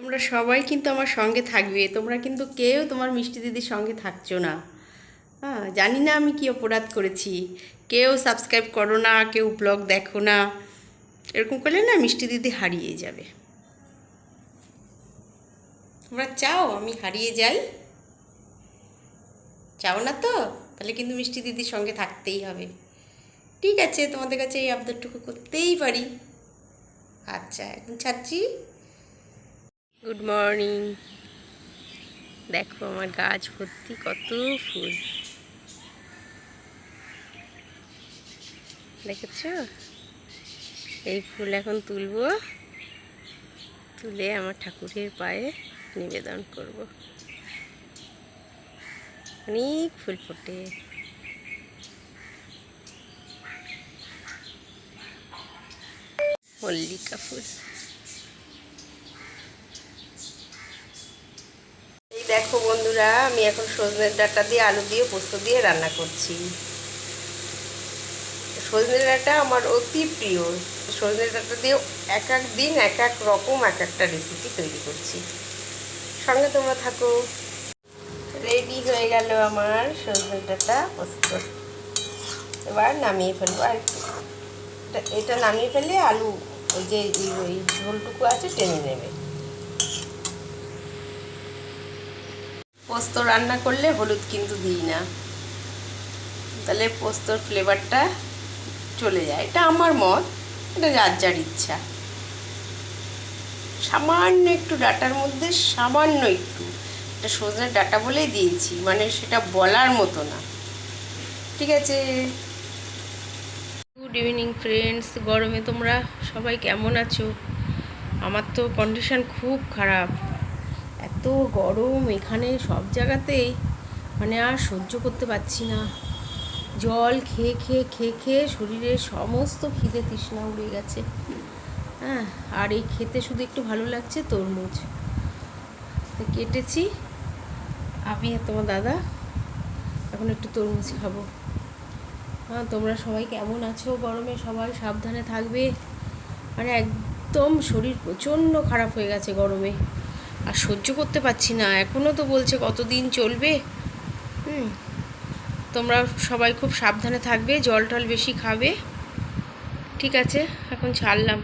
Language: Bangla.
তোমরা সবাই কিন্তু আমার সঙ্গে থাকবে। তোমরা কিন্তু কেউ তোমার মিষ্টি দিদির সঙ্গে থাকছো না। হ্যাঁ জানি না আমি কি অপরাধ করেছি। কেউ সাবস্ক্রাইব করো না, কেউ ব্লগ দেখো না। এরকম করলে না মিষ্টি দিদি হারিয়ে যাবে। তোমরা চাও আমি হারিয়ে যাই? চাও না তো? তাহলে কিন্তু মিষ্টি দিদির সঙ্গে থাকতেই হবে। ঠিক আছে, তোমাদের কাছে এই আবদারটুকু করতেই পারি। আচ্ছা এখন ছাড়ছি। গুড মর্নিং দেখো আমার গাছ ভর্তি কত ফুল। দেখেছ? এই ফুল এখন তুলবো। তুলে আমার ঠাকুরের পায়ে নিবেদন করব। অনেক ফুল ফোটে। মল্লিকা ফুল। দেখো বন্ধুরা, আমি এখন সজনের ডাঁটা দিয়ে আলু দিয়ে পোস্ত দিয়ে রান্না করছি। সজনের ডাঁটা আমার অতি প্রিয়। সজনের ডাঁটা দিয়ে এক এক দিন এক এক রকম এক একটা রেসিপি তৈরি করছি। সঙ্গে তোমরা থাকো। রেডি হয়ে গেল আমার সজনের ডাঁটা পোস্ত। এবার নামিয়ে ফেলব আর এটা নামিয়ে ফেলে আলু ওই যে ওই ঝোলটুকু আছে টেনে নেবে। পোস্ত রান্না করলে হলুদ কিন্তু দিই না। তাহলে পোস্তর ফ্লেভারটা চলে যায়। এটা আমার মত, এটা যার যার ইচ্ছা। সামান্য একটু ডাটার মধ্যে, সামান্য একটু। এটা সজনের ডাটা বলেই দিয়েছি মানে সেটা বলার মতো না। ঠিক আছে? গুড ইভিনিং ফ্রেন্ডস গরমে তোমরা সবাই কেমন আছো? আমার তো কন্ডিশন খুব খারাপ। এত গরম এখানে সব জায়গাতেই মানে আর সহ্য করতে পারছি না। জল খেয়ে খেয়ে খেয়ে খেয়ে শরীরের সমস্ত খিদে তৃষ্ণা উড়ে গেছে। হ্যাঁ আর এই খেতে শুধু একটু ভালো লাগছে তরমুজ। তো কেটেছি। আমি আর তোমার দাদা এখন একটু তরমুজ খাব। হ্যাঁ তোমরা সবাই কেমন আছো? গরমে সবাই সাবধানে থাকবে। মানে একদম শরীর প্রচণ্ড খারাপ হয়ে গেছে গরমে। আর সহ্য করতে পারছি না। এখনও তো বলছে কতদিন চলবে? হুম। তোমরা সবাই খুব সাবধানে থাকবে জল টল বেশি খাবে। ঠিক আছে, এখন ছাড়লাম।